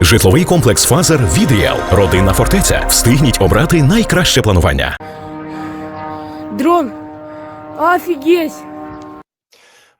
Житловий комплекс Фазер від Ріал. Родинна фортеця. Встигніть обрати найкраще планування. Дрон! Офигеть!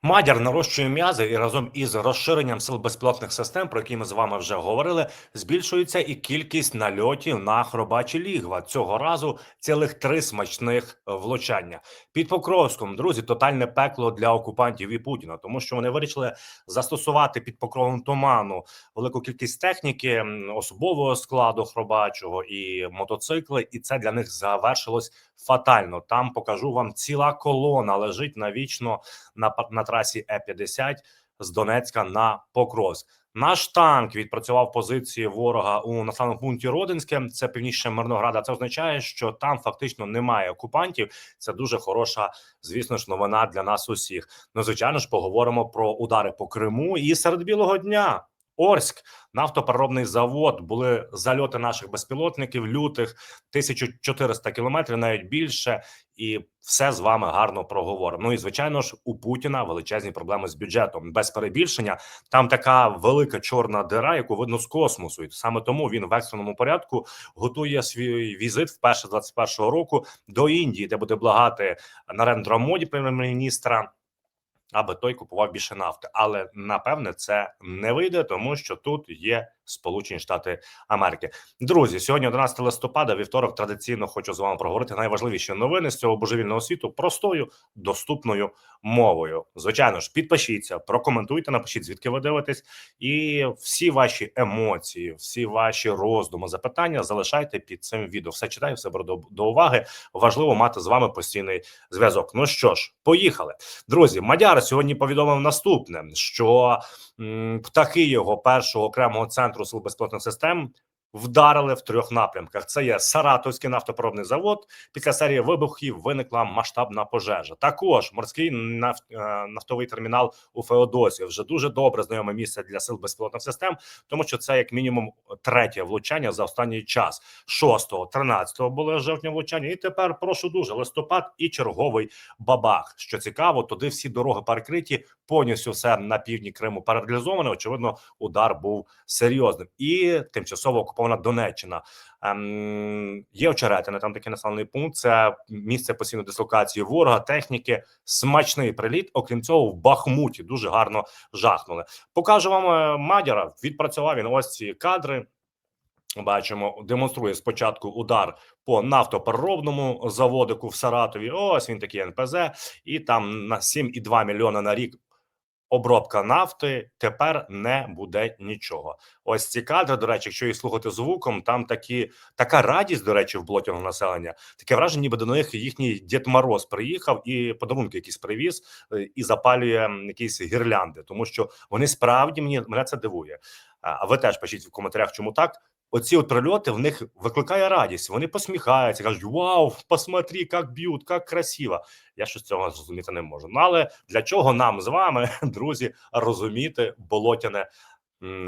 Мадяр нарощує м'язи і разом із розширенням сил безпілотних систем, про які ми з вами вже говорили, збільшується і кількість нальотів на хробачі лігва. Цього разу цілих три смачних влучання під Покровськом. Друзі, тотальне пекло для окупантів і Путіна, тому що вони вирішили застосувати під покровом туману велику кількість техніки, особового складу хробачого і мотоцикли, і це для них завершилось фатально. Там покажу вам ціла колона лежить навічно на на трасі Е 50 з Донецька на Покровськ. Наш танк відпрацював позиції ворога у населеному пункті Родинське. Це північне Мирнограда. Це означає, що там фактично немає окупантів. Це дуже хороша, звісно ж, новина для нас усіх. Ну, звичайно ж, поговоримо про удари по Криму і серед білого дня. Орськ, нафтопереробний завод, були зальоти наших безпілотників лютих 1400 кілометрів, навіть більше, і все з вами гарно проговоримо. Ну і звичайно ж, у Путіна величезні проблеми з бюджетом без перебільшення. Там така велика чорна дира, яку видно з космосу, і саме тому він в екстреному порядку готує свій візит вперше 21-го року до Індії, де буде благати Нарендра Моді, прем'єр-міністра. Аби той купував більше нафти, але напевне це не вийде, тому що тут є Сполучені Штати Америки. Друзі, сьогодні 11 листопада, вівторок. Традиційно хочу з вами проговорити найважливіші новини з цього божевільного світу простою доступною мовою. Звичайно ж, підпишіться, прокоментуйте, напишіть звідки ви дивитесь, і всі ваші емоції, всі ваші роздуми, запитання залишайте під цим відео. Все читаю, все беру до, до уваги. Важливо мати з вами постійний зв'язок. Ну що ж, поїхали, друзі. Мадяр сьогодні повідомив наступне: що птахи його першого окремого центру сил безпілотних систем. Вдарили в трьох напрямках. Це є Саратовський нафтопереробний завод. Після серії вибухів виникла масштабна пожежа. Також морський нафт, е, нафтовий термінал у Феодосі. Вже дуже добре знайоме місце для сил безпілотних систем, тому що це як мінімум третє влучання за останній час. 6, 13 було жовтня влучання, і тепер прошу дуже листопад і черговий бабах. Що цікаво, туди всі дороги перекриті, повністю все на півдні Криму паралізовано. Очевидно, удар був серйозним і тимчасово окупована Донеччина. Ем, є очеретини, там такий населений пункт. Це місце постійної дислокації ворога, техніки, смачний приліт. Окрім цього, в Бахмуті дуже гарно жахнули. Покажу вам е, Мадяра. Відпрацював він ось ці кадри. Бачимо, демонструє спочатку удар по нафтопереробному заводику в Саратові. Ось він такий НПЗ, і там на 7,2 мільйона на рік обробка нафти. Тепер не буде нічого. Ось ці кадри, до речі, якщо їх слухати звуком, там такі така радість, до речі, в блотівного населення. Таке враження, ніби до них їхній Дід Мороз приїхав і подарунки якісь привіз е, і запалює якісь гірлянди, тому що вони справді мені мене це дивує. А ви теж пишіть в коментарях, чому так. Оці от прильоти в них викликає радість. Вони посміхаються, кажуть: Вау, посмотри, як б'ють, як красиво. Я щось цього зрозуміти не можу. Ну але для чого нам з вами, друзі, розуміти болотяне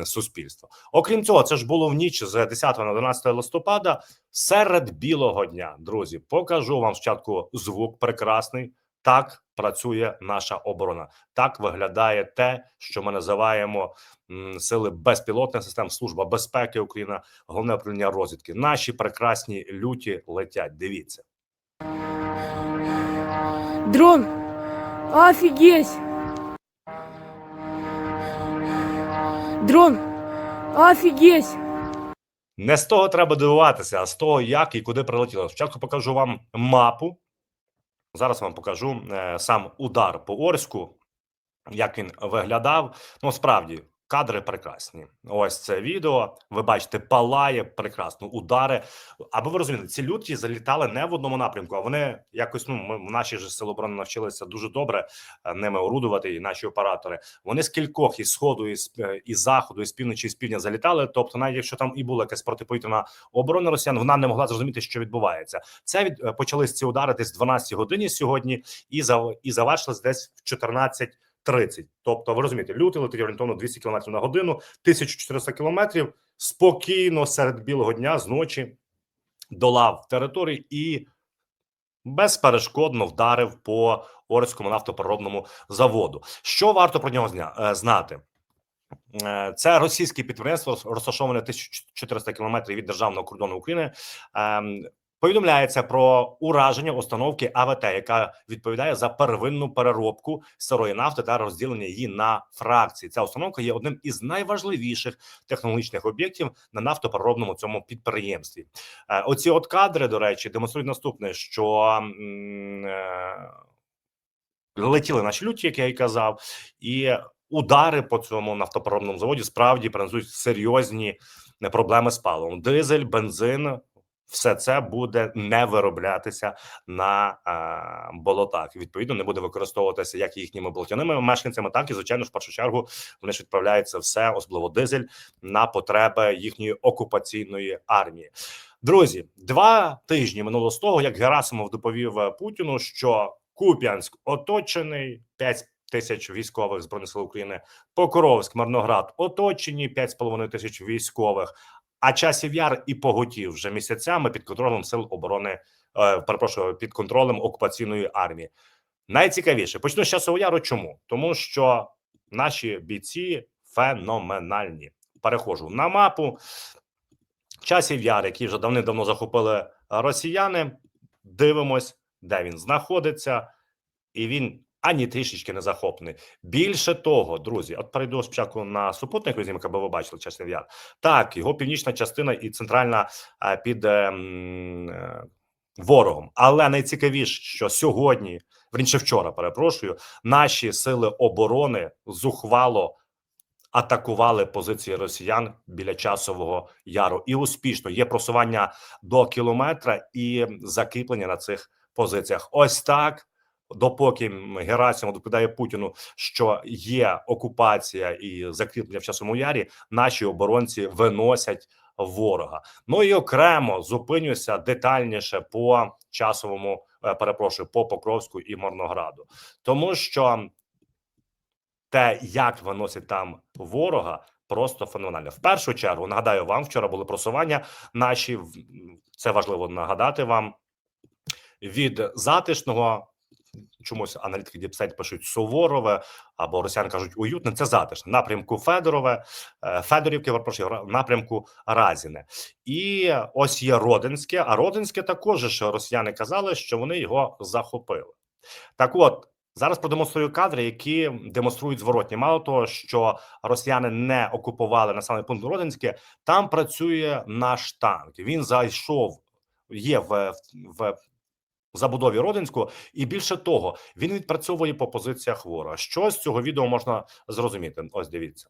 суспільство? Окрім цього, це ж було в ніч з 10 на 11 листопада серед білого дня. Друзі, покажу вам спочатку звук прекрасний. Так працює наша оборона. Так виглядає те, що ми називаємо сили безпілотних систем, служба безпеки України, головне управління розвідки. Наші прекрасні люті летять. Дивіться. Дрон! Офигеть! Дрон! Офигеть! Не з того треба дивуватися, а з того, як і куди прилетіло. Спочатку покажу вам мапу. Зараз вам покажу е, сам удар по Орську, як він виглядав. Ну, справді, кадри прекрасні. Ось це відео. Ви бачите, палає прекрасно удари. Аби ви розуміли, ці люті залітали не в одному напрямку, а вони якось ну ми в нашій же сили оборони навчилися дуже добре е, ними орудувати, і наші оператори. Вони з кількох із сходу, із, е, із заходу, із півночі, із півдня залітали. Тобто, навіть якщо там і була якась протиповітряна оборона росіян, вона не могла зрозуміти, що відбувається. Це від е, почались ці удари десь в 12 годині сьогодні, і за і завершились десь в 14 30. Тобто, ви розумієте, лютий летить орієнтовно 200 км на годину, 1400 кілометрів спокійно серед білого дня з ночі долав території і безперешкодно вдарив по Орському нафтопереробному заводу. Що варто про нього е, знати? Е, Це російське підприємство, розташоване 1400 кілометрів від державного кордону України. Повідомляється про ураження установки АВТ, яка відповідає за первинну переробку сирої нафти та розділення її на фракції. Ця установка є одним із найважливіших технологічних об'єктів на нафтопереробному цьому підприємстві. Е, Оці от кадри, до речі, демонструють наступне: що е, летіли наші люті, як я і казав, і удари по цьому нафтопереробному заводі справді принесуть серйозні е, проблеми з паливом. Дизель, бензин. Все це буде не вироблятися на е, болотах. Відповідно, не буде використовуватися як їхніми болотяними мешканцями, так і звичайно, ж, в першу чергу вони ж відправляється все, особливо дизель, на потреби їхньої окупаційної армії. Друзі, два тижні минуло з того, як Герасимов доповів е, Путіну, що Куп'янськ оточений 5 тисяч військових збройних сил України, Покровськ, Марноград оточені 5,5 тисяч військових. А часів яр і поготів вже місяцями під контролем сил оборони, е, перепрошую, під контролем окупаційної армії. Найцікавіше почну з часового яру. Чому? Тому що наші бійці феноменальні. Перехожу на мапу. Часів яр, які вже давним-давно захопили росіяни. Дивимось, де він знаходиться, і він ані трішечки не захоплений. Більше того, друзі, от перейду спочатку на супутник, візьмемо, аби ви бачили часів яр. Так, його північна частина і центральна під ем, е, ворогом. Але найцікавіше, що сьогодні, верніше вчора, перепрошую, наші сили оборони зухвало атакували позиції росіян біля часового яру, і успішно є просування до кілометра і закріплення на цих позиціях. Ось так. Допоки Герасимов доповідає Путіну, що є окупація і закріплення в часовому ярі, наші оборонці виносять ворога. Ну і окремо зупинюся детальніше по часовому, е, перепрошую, по Покровську і Морнограду, тому що те, як виносять там ворога, просто феноменально. В першу чергу нагадаю вам, вчора були просування наші. Це важливо нагадати вам від затишного. Чомусь аналітики Діпсайт пишуть Суворове або росіяни кажуть уютне. Це затишне напрямку Федорове, е, Федорівки, ра- напрямку Разіне. І ось є Родинське. А Родинське також ж росіяни казали, що вони його захопили. Так, от зараз продемонструю кадри, які демонструють зворотні. Мало того, що росіяни не окупували населений пункт Родинське, там працює наш танк. Він зайшов, є в, в забудові Родинську, і більше того, він відпрацьовує по позиціях ворога. Що з цього відео можна зрозуміти? Ось дивіться.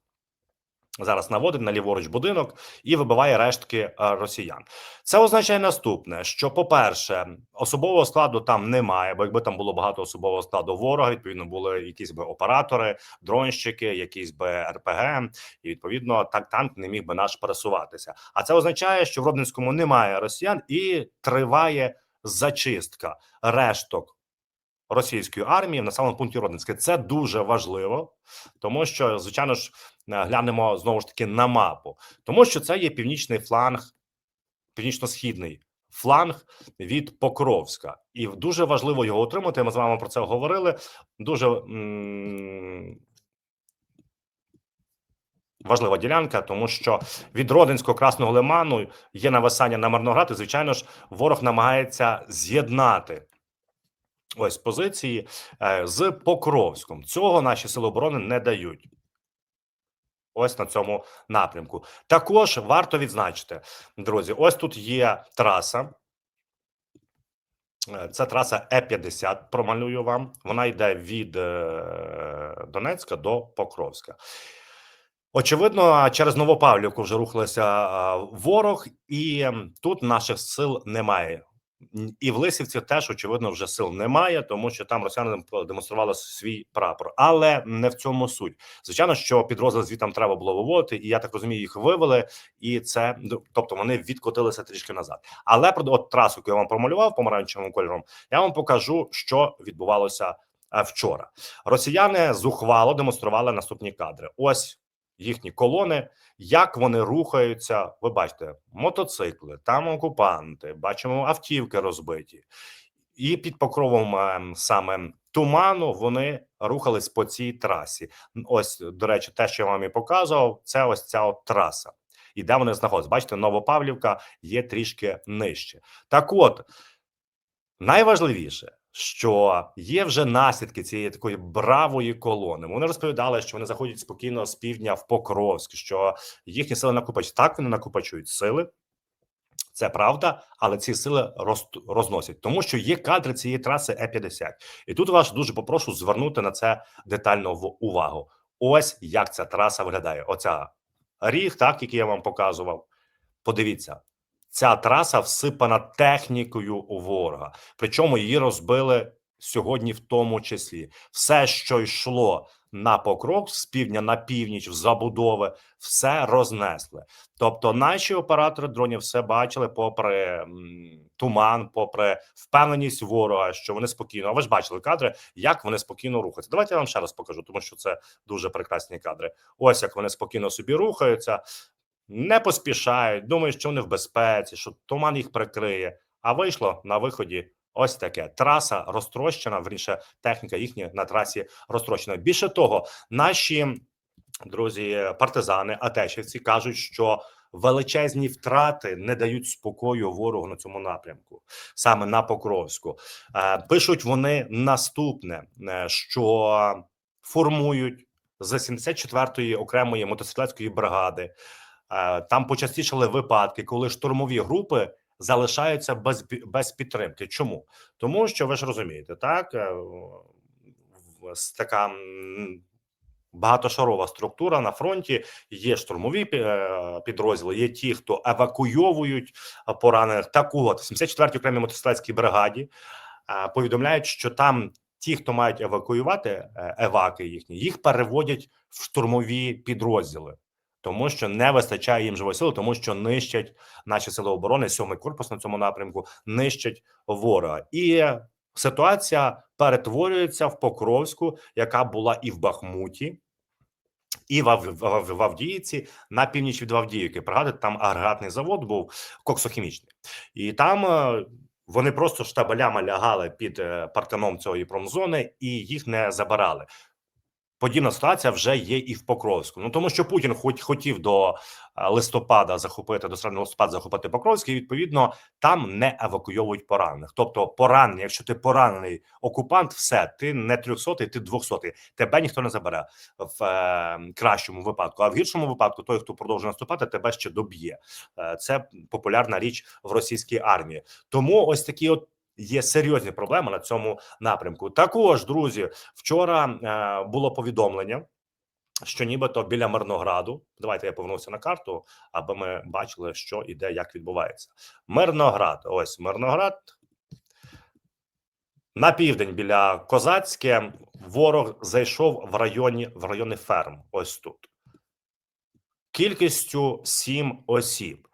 Зараз наводить на ліворуч будинок і вибиває рештки е, росіян. Це означає наступне: що, по-перше, особового складу там немає, бо якби там було багато особового складу ворога, відповідно були якісь би оператори, дронщики, якісь би РПГ, і відповідно так танк не міг би наш пересуватися. А це означає, що в Родинському немає росіян і триває зачистка решток російської армії в населеному пункті Родинське. Це дуже важливо, тому що, звичайно ж, е, глянемо знову ж таки на мапу, тому що це є північний фланг, північно-східний фланг від Покровська, і дуже важливо його отримати. Ми з вами про це говорили. Дуже м- важлива ділянка, тому що від Родинського Красного Лиману є нависання на Марноград, і звичайно ж, ворог намагається з'єднати. Ось позиції е, з Покровськом. Цього наші сили оборони не дають. Ось на цьому напрямку. Також варто відзначити, друзі. Ось тут є траса. Е, Це траса Е50. Промалюю вам. Вона йде від е, Донецька до Покровська. Очевидно, через Новопавлівку вже рухалися ворог, і тут наших сил немає. І в Лисівці теж очевидно вже сил немає, тому що там росіяни дем- демонстрували свій прапор, але не в цьому суть. Звичайно, що підрозділ звітам треба було виводити, і я так розумію, їх вивели, і це ну, тобто вони відкотилися трішки назад. Але про от трасу, яку я вам промалював помаранчевим кольором, я вам покажу, що відбувалося вчора. Росіяни зухвало демонстрували наступні кадри. Ось їхні колони, як вони рухаються. Ви бачите, мотоцикли, там окупанти, бачимо автівки розбиті, і під покровом ем, саме туману вони рухались по цій трасі. Ось, до речі, те, що я вам і показував, це ось ця от траса. І де вони знаходяться? Бачите, Новопавлівка є трішки нижче. Так от, найважливіше, що є вже наслідки цієї такої бравої колони. Вони розповідали, що вони заходять спокійно з півдня в Покровськ, що їхні сили накопичують. Так вони накопичують сили. Це правда, але ці сили роз, розносять, тому що є кадри цієї траси Е-50. І тут вас дуже попрошу звернути на це детально в увагу. Ось як ця траса виглядає. Оця ріг, так який я вам показував. Подивіться, ця траса всипана технікою у ворога. Причому її розбили сьогодні, в тому числі. Все, що йшло на покрок з півдня на північ в забудови, все рознесли. Тобто, наші оператори дронів все бачили, попри туман, попри впевненість ворога, що вони спокійно. А ви ж бачили кадри, як вони спокійно рухаються. Давайте я вам ще раз покажу, тому що це дуже прекрасні кадри. Ось як вони спокійно собі рухаються, не поспішають, думають, що вони в безпеці, що туман їх прикриє. А вийшло на виході. Ось таке траса розтрощена. Вірніше, техніка їхня на трасі розтрощена. Більше того, наші друзі, партизани, атешівці кажуть, що величезні втрати не дають спокою ворогу на цьому напрямку, саме на Покровську. Е, Пишуть вони наступне: е, що формують з 74-ї окремої мотоциклетської бригади. Е, Там почастішали випадки, коли штурмові групи залишаються без без підтримки. Чому? Тому що ви ж розумієте, так е, така багатошарова структура на фронті. Є штурмові е, підрозділи, є ті, хто евакуйовують поранених. Так от, в 74-й окремій мотоциклетській бригаді повідомляють, що там ті, хто мають евакуювати еваки їхні, їх переводять в штурмові підрозділи. Тому що не вистачає їм живої сили, тому що нищать наші сили оборони, сьомий корпус на цьому напрямку нищать ворога, і ситуація перетворюється в Покровську, яка була і в Бахмуті, і в, Ав- в, в Авдіївці на північ від Авдіївки. Пригадуєте, там агрегатний завод був коксохімічний, і там е, вони просто штабелями лягали під е, парканом цієї промзони і їх не забирали. Подібна ситуація вже є і в Покровську. Ну тому що Путін хоч хотів до е, листопада захопити до середини листопада захопити Покровський. і, Відповідно, там не евакуйовують поранених. Тобто, поранений, якщо ти поранений окупант, все ти не 300, ти 200, Тебе ніхто не забере в е, кращому випадку. А в гіршому випадку, той, хто продовжує наступати, тебе ще доб'є. Е, це популярна річ в російській армії. Тому ось такі от. Є серйозні проблеми на цьому напрямку. Також, друзі, вчора е, було повідомлення, що нібито біля Мирнограду. Давайте я повернуся на карту, аби ми бачили, що і де, як відбувається. Мирноград. Ось Мирноград. На південь біля Козацьке ворог зайшов в районі в райони ферм. Ось тут. Кількістю сім осіб.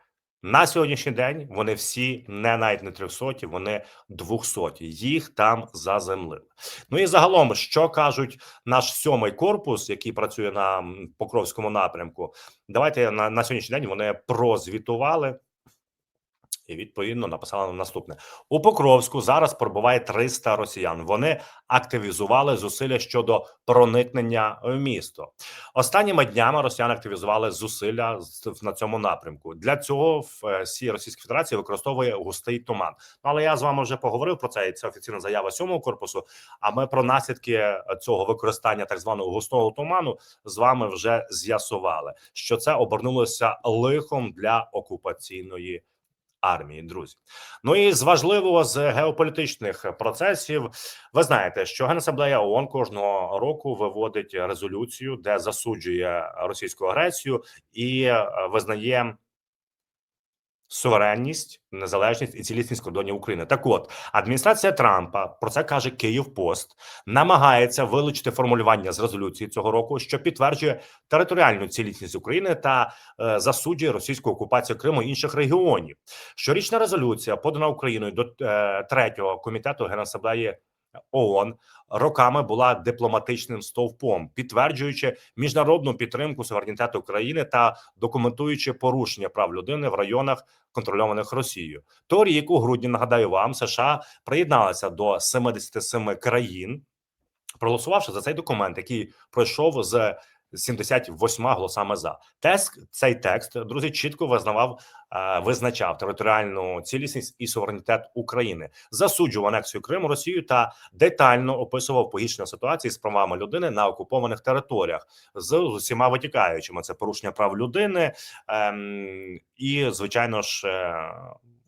На сьогоднішній день вони всі не навіть не 300, вони 200. Їх там заземлили. Ну і загалом, що кажуть наш сьомий корпус, який працює на Покровському напрямку. Давайте на, на сьогоднішній день вони прозвітували. І відповідно написали наступне у Покровську. Зараз перебуває 300 росіян. Вони активізували зусилля щодо проникнення в місто. Останніми днями росіяни активізували зусилля на цьому напрямку. Для цього в е, всій Російській Федерації використовує густий туман. Ну але я з вами вже поговорив про це. і Це офіційна заява сьомого корпусу. А ми про наслідки цього використання так званого густого туману з вами вже з'ясували, що це обернулося лихом для окупаційної армії, друзі. Ну і з важливого з геополітичних процесів, ви знаєте, що Генасамблея ООН кожного року виводить резолюцію, де засуджує російську агресію і е, визнає. Суверенність, незалежність і цілісність кордонів України. Так, от адміністрація Трампа про це каже Київпост, намагається вилучити формулювання з резолюції цього року, що підтверджує територіальну цілісність України та е, засуджує російську окупацію Криму і інших регіонів. Щорічна резолюція, подана Україною до е, третього комітету Генасамблеї ООН, роками була дипломатичним стовпом, підтверджуючи міжнародну підтримку суверенітету України та документуючи порушення прав людини в районах, контрольованих Росією. Торік у грудні нагадаю вам, США приєдналися до 77 країн. проголосувавши за цей документ, який пройшов з 78 голосами за текст. Цей текст друзі чітко визнавав, е, визначав територіальну цілісність і суверенітет України, засуджував анексію Криму Росію та детально описував погіршення ситуації з правами людини на окупованих територіях з усіма витікаючими. Це порушення прав людини ем, і, звичайно ж, е,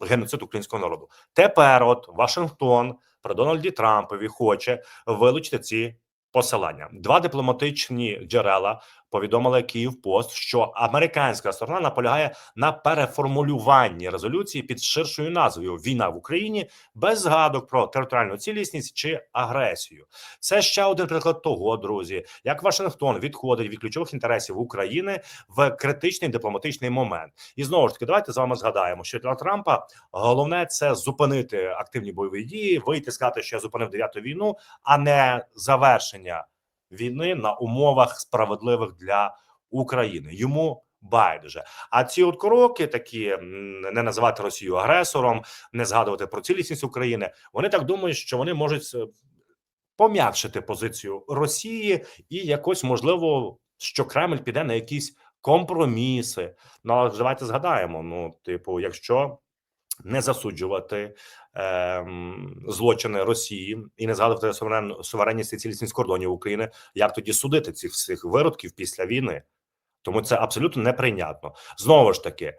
геноцид українського народу. Тепер, от Вашингтон при Дональді Трампові хоче вилучити ці посилання. Два дипломатичні джерела повідомили Київпост, що американська сторона наполягає на переформулюванні резолюції під ширшою назвою Війна в Україні без згадок про територіальну цілісність чи агресію. Це ще один приклад того, друзі, як Вашингтон відходить від ключових інтересів України в критичний дипломатичний момент. І знову ж таки, давайте з вами згадаємо, що для Трампа головне це зупинити активні бойові дії, вийти сказати, що я зупинив дев'яту війну, а не завершення війни на умовах справедливих для України. Йому байдуже. А ці от кроки, такі не називати Росію агресором, не згадувати про цілісність України. Вони так думають, що вони можуть е, пом'якшити позицію Росії і якось можливо, що Кремль піде на якісь компроміси. Ну давайте згадаємо: ну, типу, якщо не засуджувати злочини Росії і не згадувати суверен, суверенність і цілісність кордонів України, як тоді судити цих всіх виродків після війни? Тому це абсолютно неприйнятно. Знову ж таки, е,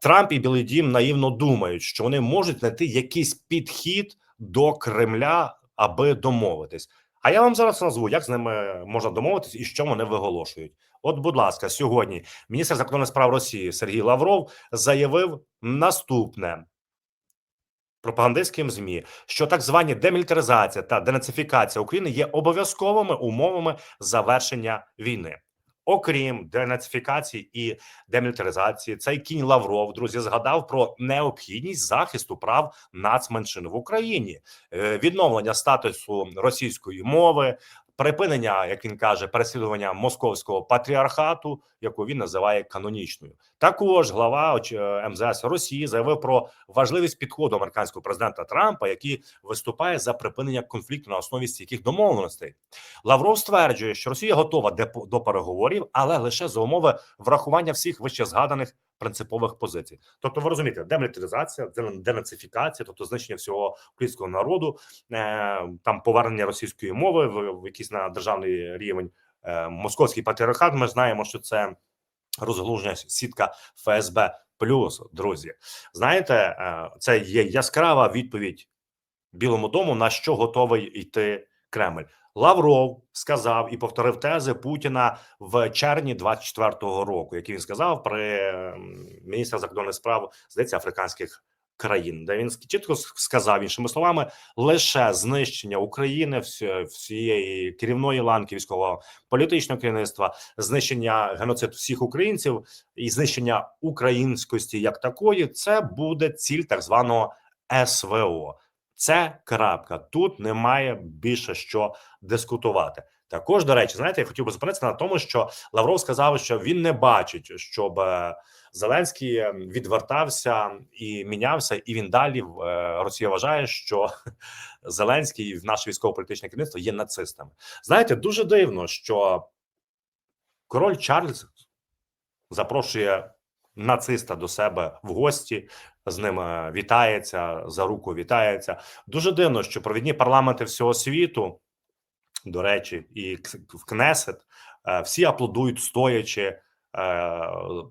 Трамп і Білий Дім наївно думають, що вони можуть знайти якийсь підхід до Кремля, аби домовитись. А я вам зараз назву, як з ними можна домовитись і що вони виголошують. От, будь ласка, сьогодні міністр закордонних справ Росії Сергій Лавров заявив наступне пропагандистським змі, що так звані демілітаризація та денацифікація України є обов'язковими умовами завершення війни. Окрім денацифікації і демілітаризації, цей кінь Лавров, друзі, згадав про необхідність захисту прав нацменшин в Україні, е, відновлення статусу російської мови, припинення, як він каже, переслідування московського патріархату, яку він називає канонічною. Також глава е, МЗС Росії заявив про важливість підходу американського президента Трампа, який виступає за припинення конфлікту на основі стійких домовленостей. Лавров стверджує, що Росія готова до переговорів, але лише за умови врахування всіх вище згаданих принципових позицій. Тобто, ви розумієте, демілітаризація, ден- денацифікація, тобто знищення всього українського народу, е, там повернення російської мови в, якийсь на державний рівень. Е, московський патріархат. Ми знаємо, що це розглуження сітка ФСБ. Плюс, друзі, знаєте, е, це є яскрава відповідь Білому дому, на що готовий йти Кремль. Лавров сказав і повторив тези Путіна в червні 24-го року, які він сказав при ем, міністра закордонних справ здається африканських країн, де він чітко сказав іншими словами, лише знищення України всі- всієї керівної ланки військового політичного керівництва, знищення геноцид всіх українців і знищення українськості як такої, це буде ціль так званого СВО. Це крапка. Тут немає більше що дискутувати. Також, до речі, знаєте, я хотів би зупинитися на тому, що Лавров сказав, що він не бачить, щоб е, Зеленський е, відвертався і мінявся, і він далі е, Росія вважає, що Зеленський і наше військово-політичне керівництво є нацистами. Знаєте, дуже дивно, що король Чарльз запрошує нациста до себе в гості, з ним е, вітається за руку, вітається. Дуже дивно, що провідні парламенти всього світу, до речі, і в Кнесет е, всі аплодують стоячи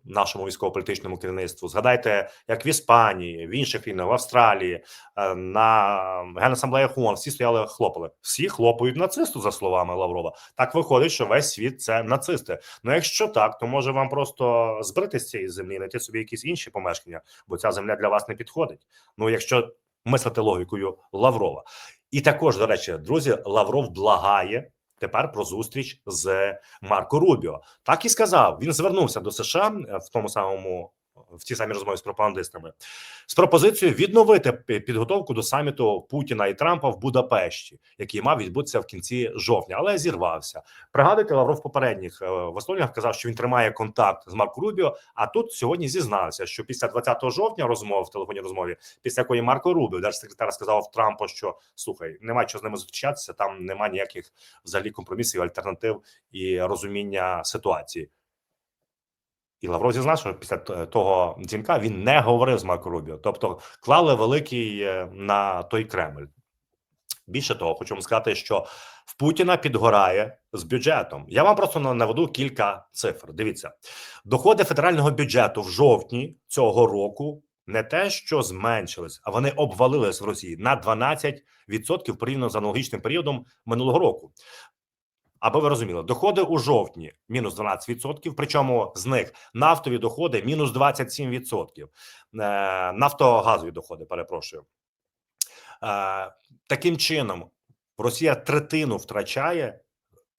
нашому військово-політичному керівництву. Згадайте, як в Іспанії, в інших країнах, в Австралії, е, на генасамблеях ООН всі стояли, хлопали. Всі хлопають нацисту, за словами Лаврова. Так виходить, що весь світ це нацисти. Ну, якщо так, то може вам просто збрити з цієї землі, знайти собі якісь інші помешкання, бо ця земля для вас не підходить. Ну, якщо мислити логікою Лаврова. І також, до речі, друзі, Лавров благає тепер про зустріч з Марко Рубіо. Так і сказав. Він звернувся до США е, в тому самому в тій самій розмові з пропагандистами з пропозицією відновити підготовку до саміту Путіна і Трампа в Будапешті, який мав відбутися в кінці жовтня, але зірвався. Пригадуйте, Лавров попередніх е, висловлюваннях казав, що він тримає контакт з Марко Рубіо. А тут сьогодні зізнався, що після 20 жовтня розмов в телефонній розмові, після якої Марко Рубіо, держсекретар, сказав Трампу, що слухай, немає чого з ними зустрічатися. Там немає ніяких взагалі компромісів, альтернатив і розуміння ситуації. І Лавров зізнав, що після того дзвінка він не говорив з Марко Рубіо, тобто клали великий е, на той Кремль. Більше того, хочу вам сказати, що в Путіна підгорає з бюджетом. Я вам просто наведу кілька цифр. Дивіться, доходи федерального бюджету в жовтні цього року не те, що зменшились, а вони обвалились в Росії на 12% порівняно з аналогічним періодом минулого року. Аби ви розуміли, доходи у жовтні мінус 12%, причому з них нафтові доходи мінус 27%, е, нафтогазові доходи, перепрошую. Е, таким чином, Росія третину втрачає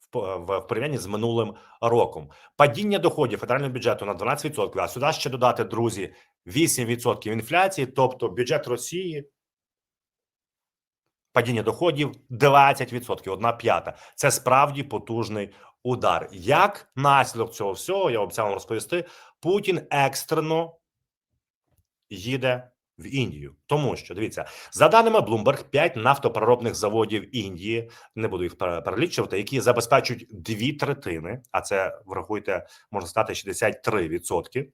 в, по- в, в порівнянні з минулим роком. Падіння доходів федерального бюджету на 12%, а сюди ще додати, друзі, 8% інфляції, тобто бюджет Росії падіння доходів 20%, одна п'ята. Це справді потужний удар. Як наслідок цього всього, я обіцяв вам розповісти, Путін екстрено їде в Індію, тому що дивіться, за даними Bloomberg, 5 нафтопереробних заводів Індії, не буду їх пере- перелічувати, які забезпечують дві третини, а це врахуйте, можна сказати, 63%.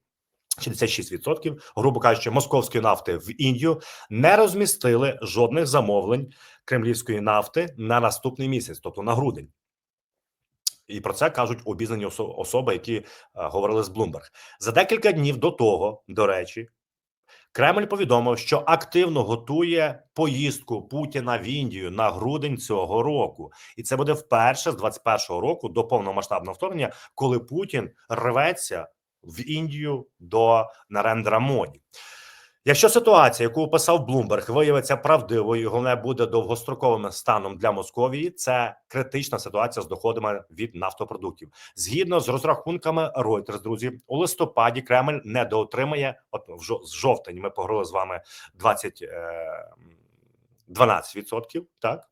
66%, грубо кажучи, московської нафти в Індію не розмістили жодних замовлень кремлівської нафти на наступний місяць, тобто на грудень. І про це кажуть обізнані особи, які е, говорили з Bloomberg. За декілька днів до того, до речі, Кремль повідомив, що активно готує поїздку Путіна в Індію на грудень цього року, і це буде вперше з 21-го року до повномасштабного вторгнення, коли Путін рветься в Індію до Нарендра Моді. Якщо ситуація, яку описав Блумберг, виявиться правдивою, головне буде довгостроковим станом для Московії, це критична ситуація з доходами від нафтопродуктів. Згідно з розрахунками Reuters, друзі, у листопаді Кремль недоотримає, от в жовтень ми поговорили з вами 20, е, 12%, так?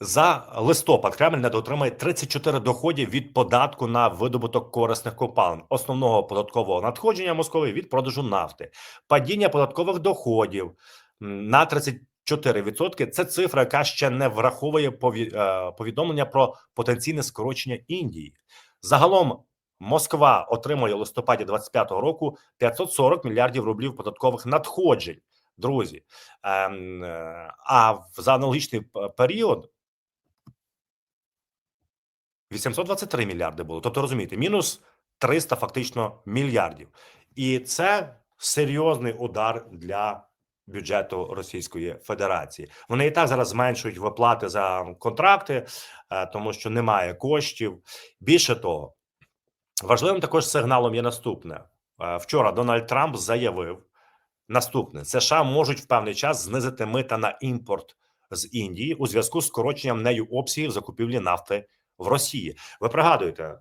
За листопад Кремль недоотримає 34 доходів від податку на видобуток корисних копалин, основного податкового надходження Московії від продажу нафти, падіння податкових доходів на 34%. Це цифра, яка ще не враховує е, повідомлення про потенційне скорочення Індії. Загалом Москва отримує у листопаді 25-го року 540 мільярдів рублів податкових надходжень. Друзі, Ем, е, а за аналогічний період 823 мільярди було. Тобто, розумієте, мінус 300 фактично мільярдів. І це серйозний удар для бюджету Російської Федерації. Вони і так зараз зменшують виплати за контракти, е, тому що немає коштів. Більше того, важливим також сигналом є наступне: Е, вчора Дональд Трамп заявив наступне: США можуть в певний час знизити мита на імпорт з Індії у зв'язку з скороченням нею обсягів закупівлі нафти в Росії. Ви пригадуєте,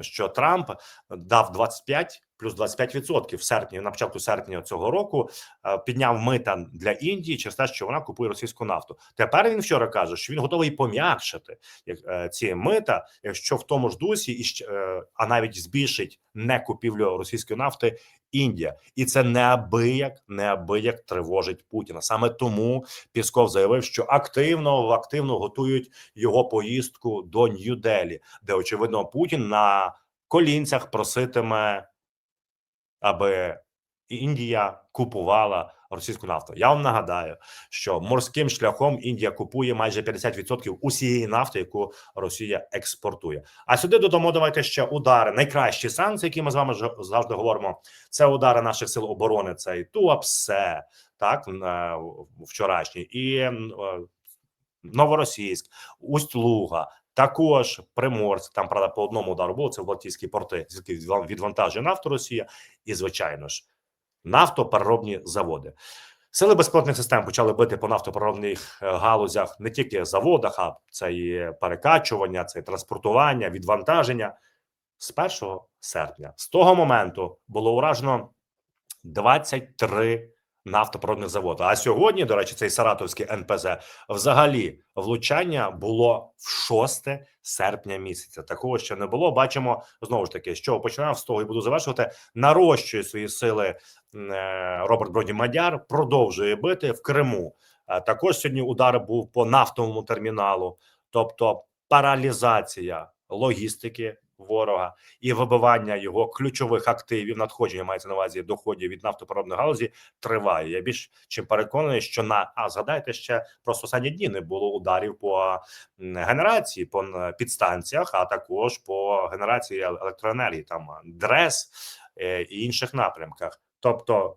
що Трамп дав 25 плюс 25% в серпні, на початку серпня цього року, е, підняв мита для Індії через те, що вона купує російську нафту. Тепер він вчора каже, що він готовий пом'якшити е, ці мита, якщо в тому ж дусі, і е, а навіть збільшить не купівлю російської нафти Індія, і це неабияк, неабияк тривожить Путіна. Саме тому Пісков заявив, що активно активно готують його поїздку до Нью-Делі, де очевидно Путін на колінцях проситиме, аби Індія купувала російську нафту. Я вам нагадаю, що морським шляхом Індія купує майже 50% усієї нафти, яку Росія експортує. А сюди додамо давайте ще удари. Найкращі санкції, які ми з вами завжди говоримо. Це удари наших сил оборони. Це і Туапсе, так е, вчорашні, і е, Новоросійськ, Усть-Луга. Також Приморськ, там правда по одному удару було це в Балтійські порти, звідки відвантажує нафту Росія, і звичайно ж нафтопереробні заводи. Сили безпілотних систем почали бити по нафтопереробних е, галузях не тільки заводах, а це і перекачування, це і транспортування, відвантаження. з 1 серпня. З того моменту було уражено 23 нафтопродних заводи. А сьогодні, до речі, цей саратовський НПЗ взагалі влучання було в 6 серпня місяця. Такого ще не було. Бачимо знову ж таки, що починав з того і буду завершувати. Нарощує свої сили е, Роберт Броді Мадяр, продовжує бити в Криму. Е, Також сьогодні удар був по нафтовому терміналу, тобто паралізація логістики ворога і вибивання його ключових активів, надходження мається на увазі доходів від нафтопереробної галузі триває. Я більш чим переконаний, що на а згадайте ще просто останні дні не було ударів по генерації, по підстанціях, а також по генерації електроенергії, там дрес е, і інших напрямках. Тобто,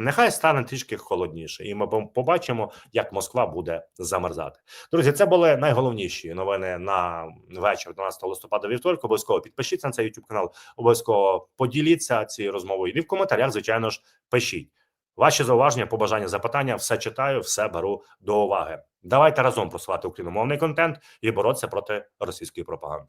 нехай стане трішки холодніше, і ми побачимо, як Москва буде замерзати. Друзі, це були найголовніші новини на вечір 12 листопада вівторка. Обов'язково підпишіться на цей YouTube канал. Обов'язково поділіться цією розмовою. І в коментарях, звичайно ж, пишіть ваші зауваження, побажання, запитання. Все читаю, все беру до уваги. Давайте разом просувати україномовний контент і боротися проти російської пропаганди.